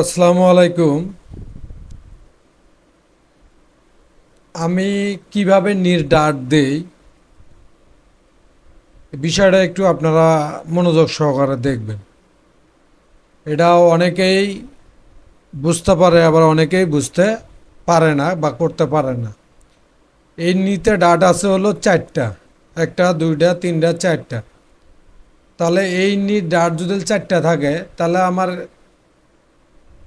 আসসালামু আলাইকুম। আমি কীভাবে নির্ডাট দেই বিষয়টা একটু আপনারা মনোযোগ সহকারে দেখবেন। এটা অনেকেই বুঝতে পারে, আবার অনেকেই বুঝতে পারে না বা করতে পারে না। এই নিতে ডাট আছে হলো চারটা, একটা, দুইটা, তিনটা, চারটা। তাহলে এই নি ডাট যদি চারটা থাকে, তাহলে আমার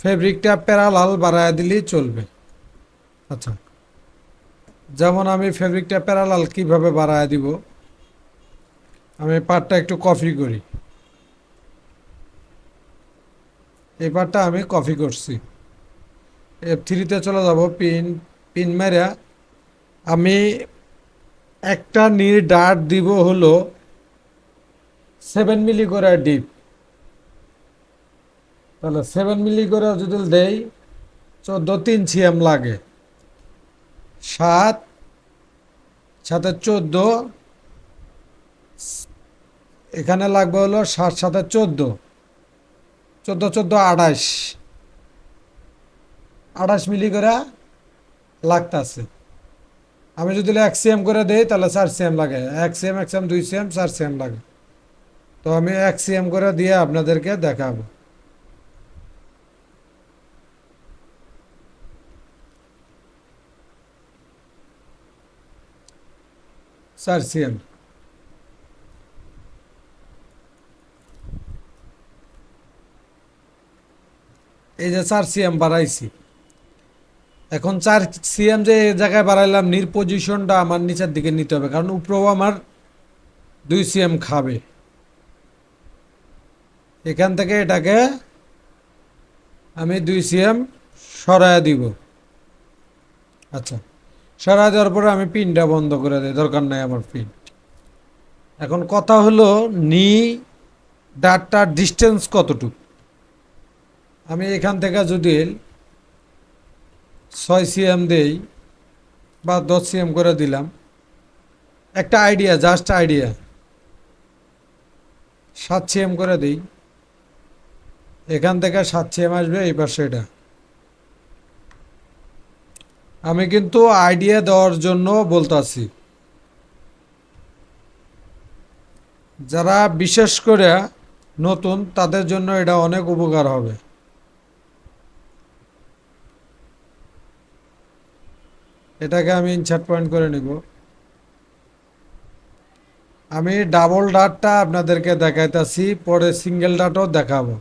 ফেব্রিকটা প্যারালাল বাড়ায় দিলেই চলবে। আচ্ছা যেমন আমি ফেব্রিকটা প্যারালাল কীভাবে বাড়ায় দিব, আমি পাটটা একটু কপি করি। এই পাটটা আমি কপি করছি। এফ থ্রিতে চলে যাব, পিন পিন মেরা আমি একটা নির ডাট দিব হলো সেভেন মিলি করে ডিপ তাহলে সেভেন মিলি করে যদি দেই, চোদ্দ তিন সিএম লাগে। সাত, সাথে চোদ্দ, এখানে লাগবে হলো সাত, সাথে চোদ্দ। চোদ্দ চোদ্দ আঠাশ আঠাশ মিলি করে লাগতেছে। আমি যদি এক সিএম করে দেই, তাহলে চার সিএম লাগে। এক সিএম এক সিএম দুই সিএম চার সিএম লাগে। তো আমি এক সিএম করে দিয়ে আপনাদেরকে দেখাবো। চার সিএম এই যে চার সিএম বাড়াইছি। এখন চার সিএম যে জায়গায় বাড়াইলাম, নির পজিশনটা আমার নিচের দিকে নিতে হবে, কারণ উপরেও আমার দুই সিএম খাবে। এখান থেকে এটাকে আমি দুই সিএম সরায় দিব। আচ্ছা। সরাই দেওয়ার পরে আমি পিনটা বন্ধ করে দিই, দরকার নাই আমার পিন। এখন কথা হলো, নি ডাটটার ডিস্টেন্স কতটুকু? আমি এখান থেকে যদি ছয় সিএম দেই বা দশ সিএম করে দিলাম, একটা আইডিয়া, জাস্ট আইডিয়া, সাত সিএম করে দিই। এখান থেকে সাত সিএম আসবে, এই পাশে এটা। আমি কিন্তু আইডিয়া দেওয়ার জন্য বলতাছি। যারা বিশেষ করে নতুন, তাদের জন্য এটা অনেক উপকার হবে। এটাকে আমি ইনসার্ট পয়েন্ট করে নিব। আমি ডাবল ডাটটা আপনাদেরকে দেখাইতেছি, পরে সিঙ্গেল ডাটও দেখাবো।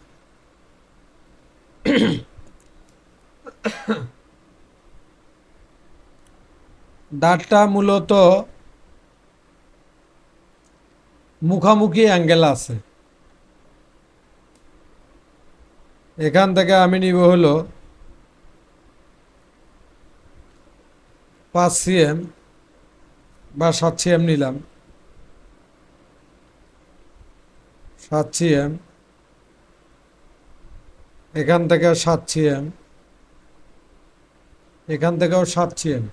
ডাটটা মূলত মুখামুখি অ্যাঙ্গেল আছে। এখান থেকে আমি নিব হলো পাঁচ সিএম বা সাত সিএম নিলাম। সাত সিএম। এখান থেকে সাত সিএম। এখান থেকেও সাত সিএম।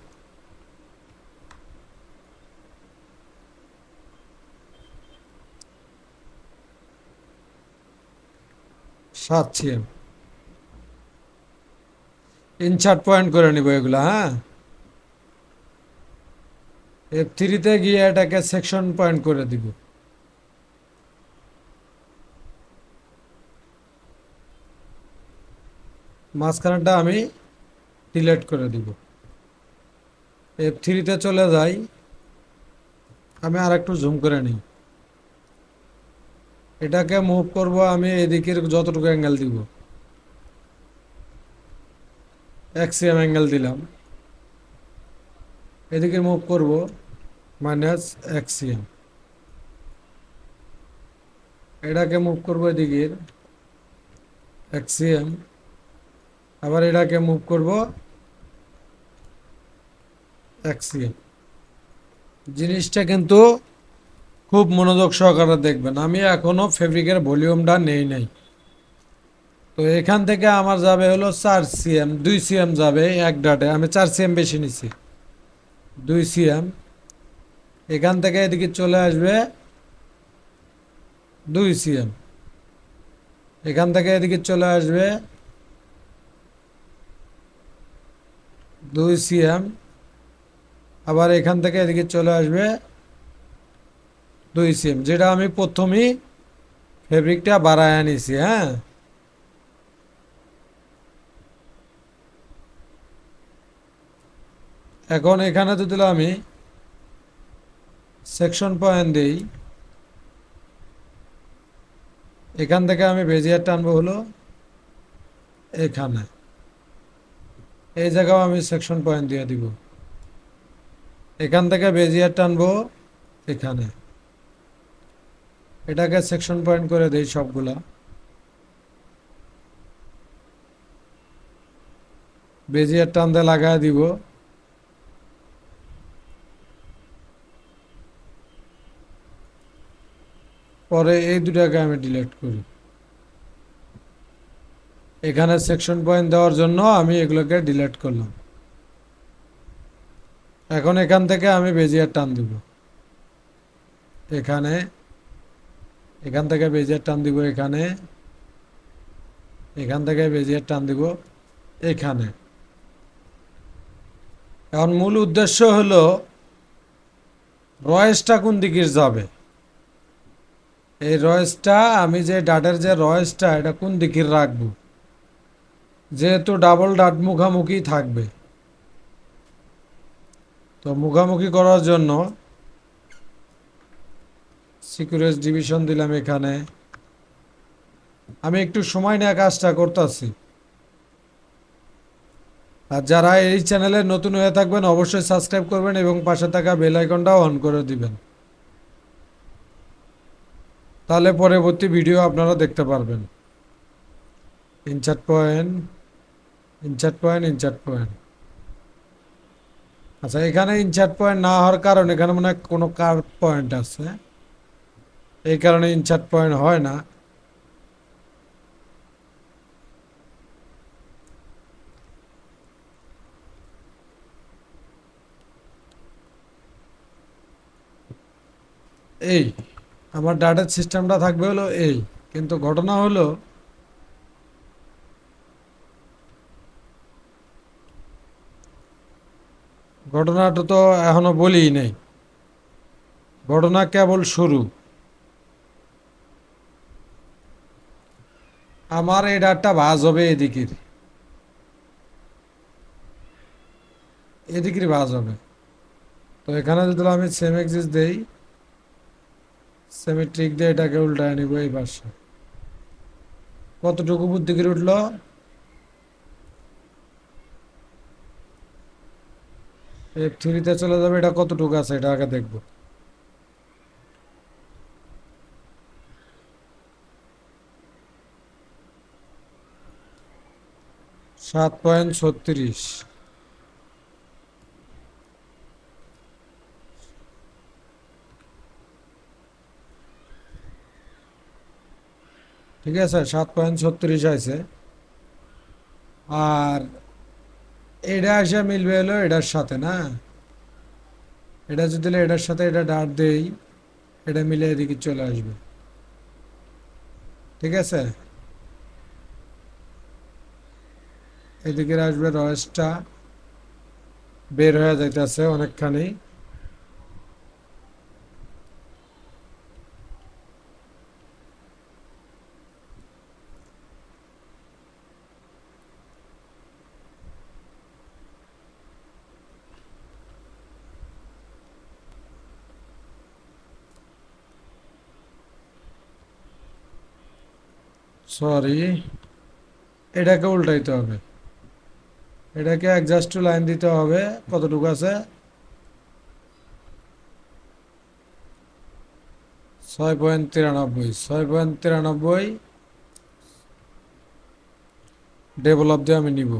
সাত সিএম ইনচার্ট পয়েন্ট করে নিব এগুলা হ্যাঁ? এফ থ্রিতে গিয়ে এটাকে সেকশন পয়েন্ট করে দিব। মাঝখানটা আমি ডিলেট করে দিব। এফ থ্রিতে চলে যাই। আমি আর একটু জুম করে নিই। এটাকে মুভ করব, আমি এদিকের যতটুকু অ্যাঙ্গেল দিব। এক্সিএম অ্যাঙ্গেল দিলাম। এদিকে মুভ করব মাইনাস এক্সিএম এটাকে মুভ করব এদিকের এক্সিএম আবার এটাকে মুভ করব এক্সিএম জিনিসটা কিন্তু খুব মনোযোগ সহকারে দেখবেন। আমি এখনও ফেব্রিকের ভলিউমটা নেই নাই। তো এখান থেকে আমার যাবে হলো চার সিএম, দুই সিএম যাবে এক ডাটে। আমি চার সিএম বেশি নিছি। দুই সিএম। এখান থেকে এদিকে চলে আসবে দুই সিএম। এখান থেকে এদিকে চলে আসবে দুই সিএম। আবার এখান থেকে এদিকে চলে আসবে দুই সিম, যেটা আমি প্রথমেই ফেব্রিকটা বাড়ায় আনিছি হ্যাঁ? এখন এখানে যদি আমি সেকশন পয়েন্ট দিই। এখান থেকে আমি বেজিয়ার টানবো হলো এখানে। এই জায়গাও আমি সেকশন পয়েন্ট দিয়ে দিব। এখান থেকে বেজিয়ার টানবো এখানে। এটাকে সেকশন পয়েন্ট করে দেই সবগুলা। বেজিয়ার টানতে লাগায় দিব। পরে এই দুটাকে আমি ডিলিট করি। এখানে সেকশন পয়েন্ট দেওয়ার জন্য আমি এগুলোকে ডিলেট করলাম। এখন এখান থেকে আমি বেজিয়ার টান দিব। এখানে এখান থেকে বেজিয়ার টান দিব এখানে। এখান থেকে বেজিয়ার টান দিব এখানে। এখন মূল উদ্দেশ্য হলো, রয়েসটা কোন দিকে যাবে? এই রয়েসটা, আমি যে ডাটের যে রয়েসটা, এটা কোন দিকে রাখব? যেহেতু ডাবল ডাট মুখামুখি থাকবে। তো মুখামুখি করার জন্য সিকিউরেন্স ডিভিশন দিলাম এখানে। আমি একটু সময় নিয়ে কাজটা করতেছি। আর যারা এই চ্যানেলে নতুন হয়ে থাকবেন, অবশ্যই সাবস্ক্রাইব করবেন এবং পাশে থাকা বেল আইকনটাও অন করে দিবেন। তাহলে পরবর্তী ভিডিও আপনারা দেখতে পারবেন। ইনচার্ট পয়েন্ট ইনচার্ট পয়েন্ট ইনচার্ট পয়েন্ট। আচ্ছা এখানে ইনচার্ট পয়েন্ট না হওয়ার কারণ এখানে মনে হয় কোনো কার পয়েন্ট আছে। এই কারণে ইনচার্ট পয়েন্ট হয় না। এই, আমার ডাটার সিস্টেমটা থাকবে হলো এই, কিন্তু ঘটনা হলো ঘটনাটা তো এখনও বলি নেই। ঘটনা কেবল শুরু। আমার এই ডাটটা ভাজ হবে এদিকের। এদিকের ভাজ হবে। তো এখানে যদি আমি সেম এক্সিস দেই সেমিট্রিক দিয়ে এটাকে উল্টায় নিব এই পাশে। কতটুকু বুদ্ধি করে উঠল? এফ থ্রিতে চলে যাবে এটা কতটুকু আছে, এটা আগে দেখব। সাত পয়েন্ট ছত্রিশ। ঠিক আছে, সাত পয়েন্ট ছত্রিশ আছে আর এটা এসে মিলবে হলো এটার সাথে, না? এটা যদি এটার সাথে এটা ডাট দেই, এটা মিলে এদিকে চলে আসবে। ঠিক আছে? এদিকে আসবে রয়েসটা বের হয়ে যাইতেছে অনেকখানি সরি এটাকে উল্টাইতে হবে এটাকে অ্যাডজাস্ট লাইন দিতে হবে। কতটুকু আছে? ছয় পয়েন্ট তিরানব্বই। ছয় পয়েন্ট তিরানব্বই ডেভেলপ দিয়ে আমি নিব।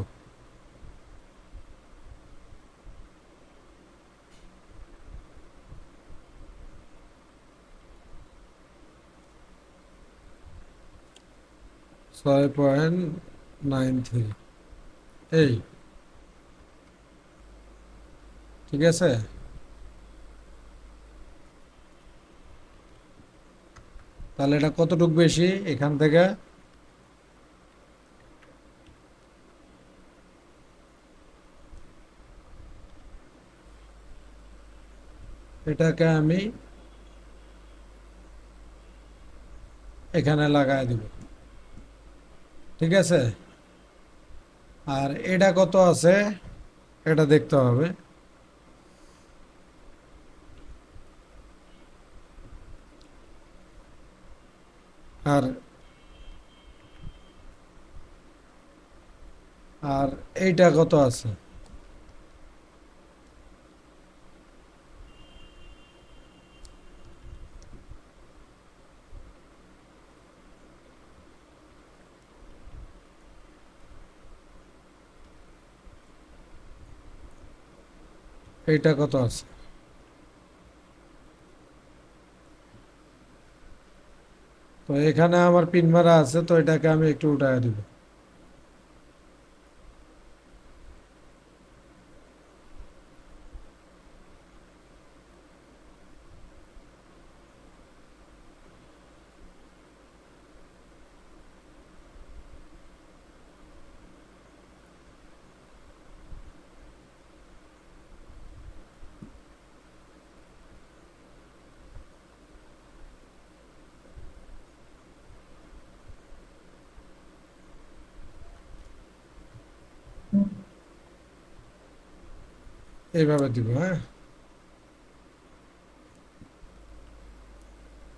ছয় পয়েন্ট নাইন থ্রি। এই। ঠিক আছে? তাহলে এটা কতটুক বেশি এখান থেকে? এটাকে আমি এখানে লাগাই দেব। ঠিক আছে? আর এটা কত আছে? এটা দেখতে হবে। আর আর এইটা কত আছে? এইটা কত আছে? এখানে আমার পিন মারা আছে তো এটাকে আমি একটু উঠায় দিব। এইভাবে দিব হ্যাঁ?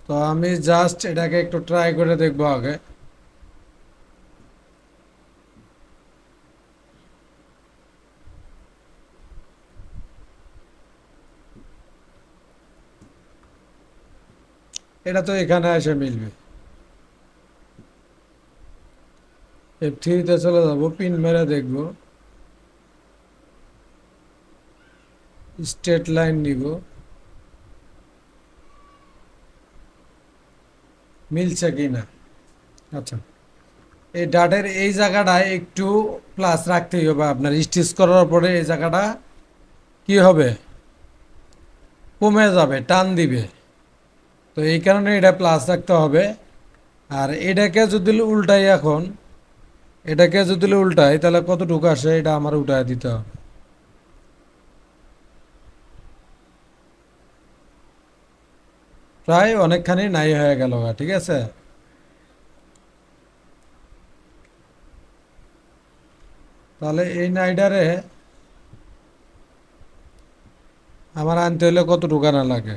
তো আমি জাস্ট এটাকে একটু ট্রাই করে দেখব আগে। এটা তো এখানে এসে মিলবে। এফ থ্রিতে চলে যাব পিন মেরে দেখব। স্ট্রেট লাইন নিব। মিলছে কি না? আচ্ছা। এই ডাটের এই জায়গাটায় একটু প্লাস রাখতেই হবে আপনার। স্টিচ করার পরে এই জায়গাটা কি হবে? কমে যাবে, টান দিবে। তো এই কারণে এটা প্লাস রাখতে হবে। আর এটাকে যদি উল্টাই এখন, এটাকে যদি উল্টাই, তাহলে কতটুকু আসে? এটা আমার উল্টায় দিতে হবে। প্রায় অনেকখানি নাই হয়ে গেল, ঠিক আছে? তাহলে এই নাইডারে আমার আনতে হলে কত না লাগে?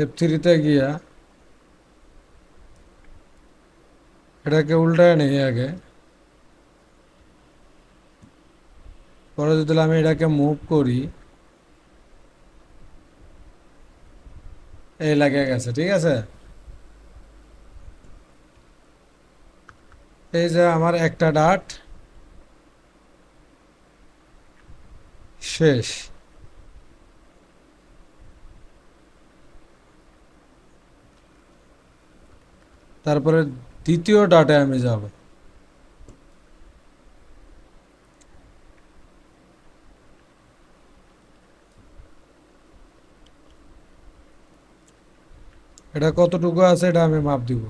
এফ থ্রিতে গিয়া এটাকে উল্টায় নেই আগে। পরে যদি আমি এটাকে মুভ করি, এই লাগে গেছে, ঠিক আছে? এই যে আমার একটা ডাট শেষ। তারপরে দ্বিতীয় ডাটে আমি যাব। এটা কতটুকু আছে এটা আমি মাপ দিব।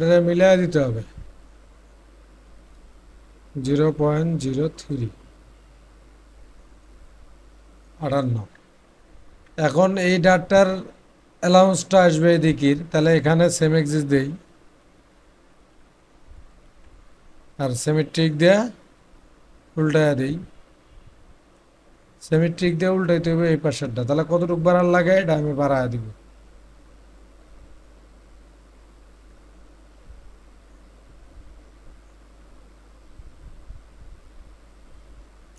এটাতে মিলিয়ে দিতে হবে। Zero point zero three. আটান্ন। এখন এই ডাটার অ্যালাউন্সটা আসবে এদিকের, তাহলে এখানে সেম এক্সিস দেই। আর সেমিট্রিক দেয়া উল্টায়া দেই। সেমিট্রিক দিয়ে উল্টাইতে হবে এই পাশেরটা। তাহলে কতটুকু বাড়ার লাগে এটা আমি বাড়ায় দিব।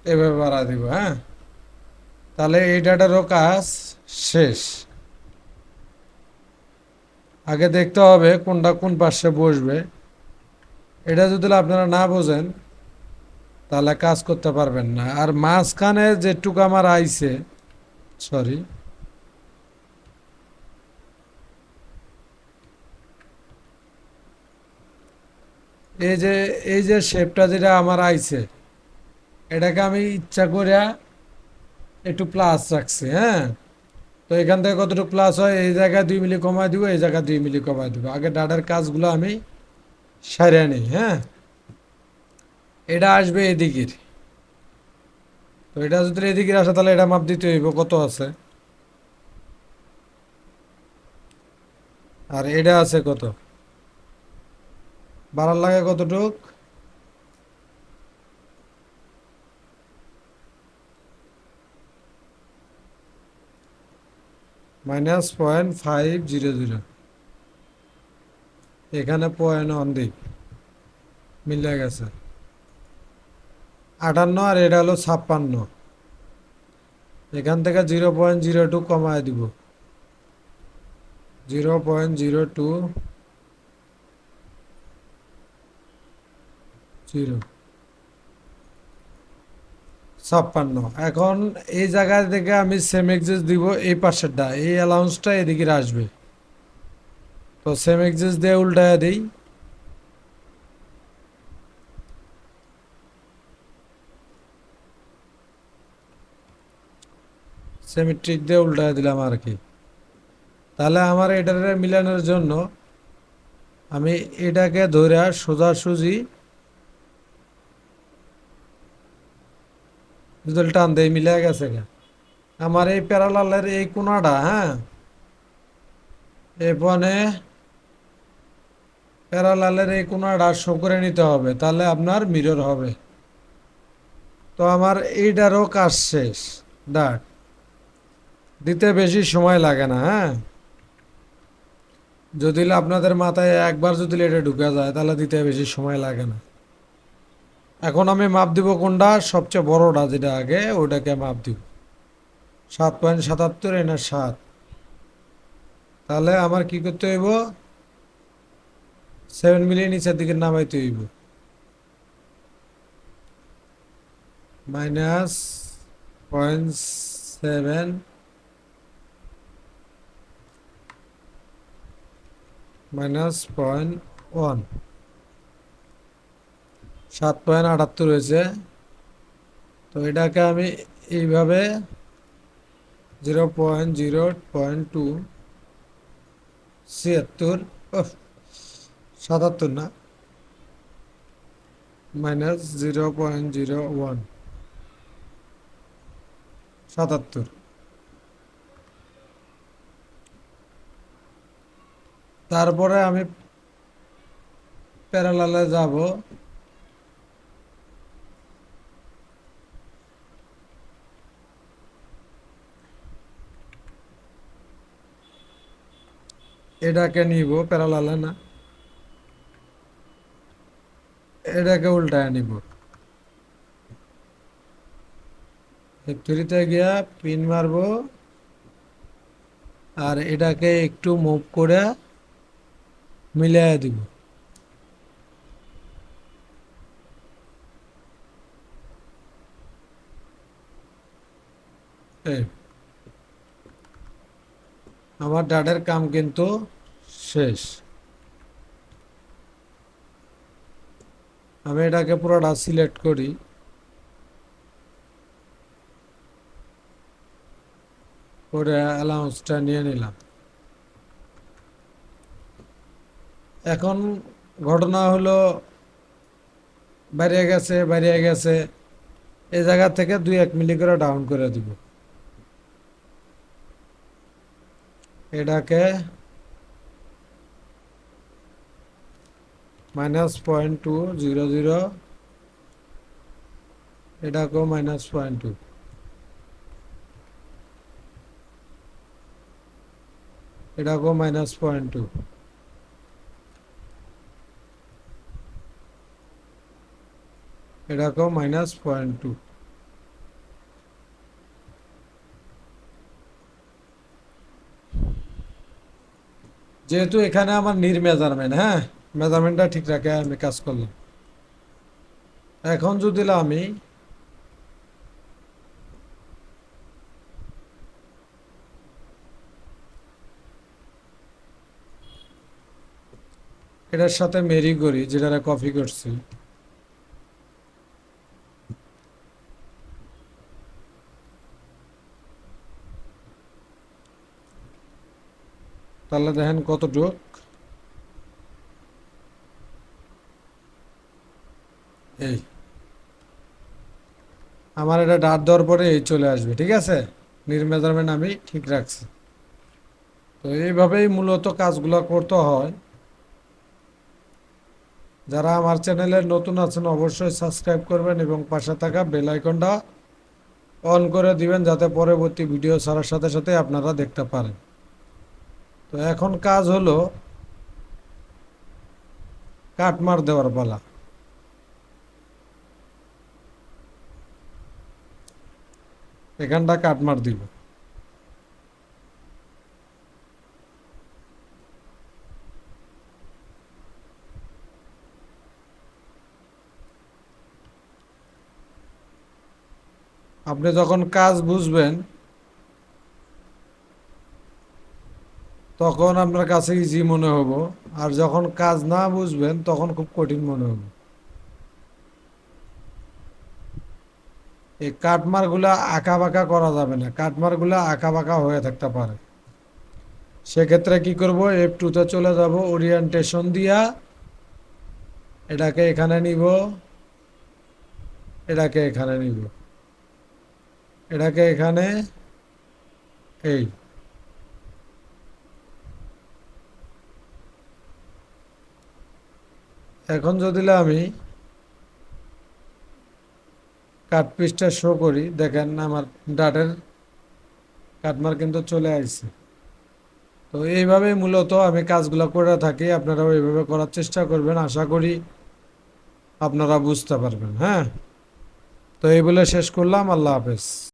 এভাবে বাড়া দিব হ্যাঁ? তাহলে এই কাজ শেষ। আগে দেখতে হবে কোনটা কোন পাশে বসবে। এটা যদি আপনারা না বোঝেন, তাহলে কাজ করতে পারবেন না। আর মাঝখানে যেটুকু আমার আইছে, সরি। এই যে এই যে শেপটা যেটা আমার আইছে এটাকে আমি ইচ্ছা করে একটু প্লাস রাখছি হ্যাঁ? তো এখান থেকে কতটুকু প্লাস হয়? এই জায়গায় দুই মিলি কমায় দিব, এই জায়গায় দুই মিলি কমায় দিব। আগে ডাটার কাজগুলো আমি সারিয়ে নিই হ্যাঁ? এটা আসবে এদিকের। তো এটা যদি এদিকের আসে, তাহলে এটা মাপ দিতে হইব, কত আছে? আর এটা আছে কত? বাড়ার লাগে কতটুক? Minus point five zero zero. এখানে পয়েন্ট অন দিক। মিলে গেছে। আটান্ন আর এটা হলো ছাপ্পান্ন। এখান থেকে জিরো পয়েন্ট জিরো টু কমায় দিব। Zero point zero two zero. ছাপ্পান্ন। এখন এই জায়গা থেকে আমি সেম এক্সেস দিব এই পাশেরটা, এই অ্যালাউন্সটা এদিকে আসবে। তো সেম এক্সেস দিয়ে উল্টায় দিই। সেমিট্রিক দিয়ে উল্টায় দিলাম আর কি। তাহলে আমার এটারে মিলানোর জন্য আমি এটাকে ধরে সোজাসুজি যদি টান দেই মিলে গেছে গা। আমার এই প্যারালালের এই কোনাটা হ্যাঁ? এখানে প্যারালালের এই কোনাটা শো করে নিতে হবে, তাহলে আপনার মিরর হবে। তো আমার এইটারও কাজ শেষ ডাট দিতে বেশি সময় লাগে না হ্যাঁ? যদি আপনাদের মাথায় একবার যদি এটা ঢুকে যায়, তাহলে দিতে বেশি সময় লাগে না। এখন আমি মাপ দিব কোনটা? সবচেয়ে বড়টা যেটা আগে ওটাকে মাপ দিব। সাত পয়েন্ট সাতাত্তর, এনে সাত। তাহলে আমার কি করতে হইব? সেভেন মিলিয়ন নিচের দিকে নামাইতে হইব। Minus point seven. Minus point one. সাত পয়েন্ট আটাত্তর হয়েছে। তো এটাকে আমি এইভাবে zero point zero, point two, ছিয়াত্তর সাতাত্তর না, minus zero point zero one, সাতাত্তর। তারপরে আমি প্যারালালে যাব। এটাকে নিব প্যারালালে না এটাকে উল্টায় নিব ফ্যাক্টরিতে গিয়া পিন মারবো আর এটাকে একটু মুভ করে মিলিয়ে দিব এই আমার ডাটের কাম কিন্তু শেষ। আমি এটাকে পুরোটা সিলেক্ট করি। করে অ্যালাউন্সটা নিয়ে নিলাম। এখন ঘটনা হলো বাইরে গেছে বাইরে গেছে। এই জায়গা থেকে দুই এক মিলি করে ডাউন করে দিব। এটাকে minus point two zero zero এটাকেও মাইনাস পয়েন্ট টু এটাকেও মাইনাস পয়েন্ট টু এটাকেও মাইনাস পয়েন্ট টু যেহেতু এখানে আমার নির মেজারমেন্ট হ্যাঁ? মেজারমেন্টটা ঠিক রাখে, আমি কাজ করলাম। এখন যদি আমি এটার সাথে মেরি করি যেটা কপি করছি। তাহলে দেখেন কতটুক এই। আমার এটা ডাট দেওয়ার পরে এই চলে আসবে, ঠিক আছে? নির মেজারমেন্ট আমি ঠিক রাখছি। তো এইভাবেই মূলত কাজগুলো করতে হয়। যারা আমার চ্যানেলে নতুন আছেন, অবশ্যই সাবস্ক্রাইব করবেন এবং পাশে থাকা বেল আইকনটা অন করে দিবেন, যাতে পরবর্তী ভিডিও ছাড়ার সাথে সাথে আপনারা দেখতে পারেন। তো এখন কাজ হলো কাটমার দেওয়ার পালা। এখানটা কাটমার দিব। আপনি যখন কাজ বুঝবেন তখন আপনার কাছে ইজি মনে হব? আর যখন কাজ না বুঝবেন, তখন খুব কঠিন মনে হবে। এই কাটমারগুলা আঁকা বাঁকা করা যাবে না। কাটমারগুলা আঁকা বাঁকা হয়ে থাকতে পারে। সেক্ষেত্রে কি করব? এফ টুতে চলে যাব ওরিয়েন্টেশন দিয়া এটাকে এখানে নিব, এটাকে এখানে নিব, এটাকে এখানে, এই এখন যদি আমি কাট পিসটা শো করি, দেখেন আমার ডাটের কাটমার কিন্তু চলে আসছে তো এইভাবেই মূলত আমি কাজগুলো করে থাকি আপনারাও এইভাবে করার চেষ্টা করবেন, আশা করি আপনারা বুঝতে পারবেন হ্যাঁ? তো এই বলে শেষ করলাম, আল্লাহ হাফেজ।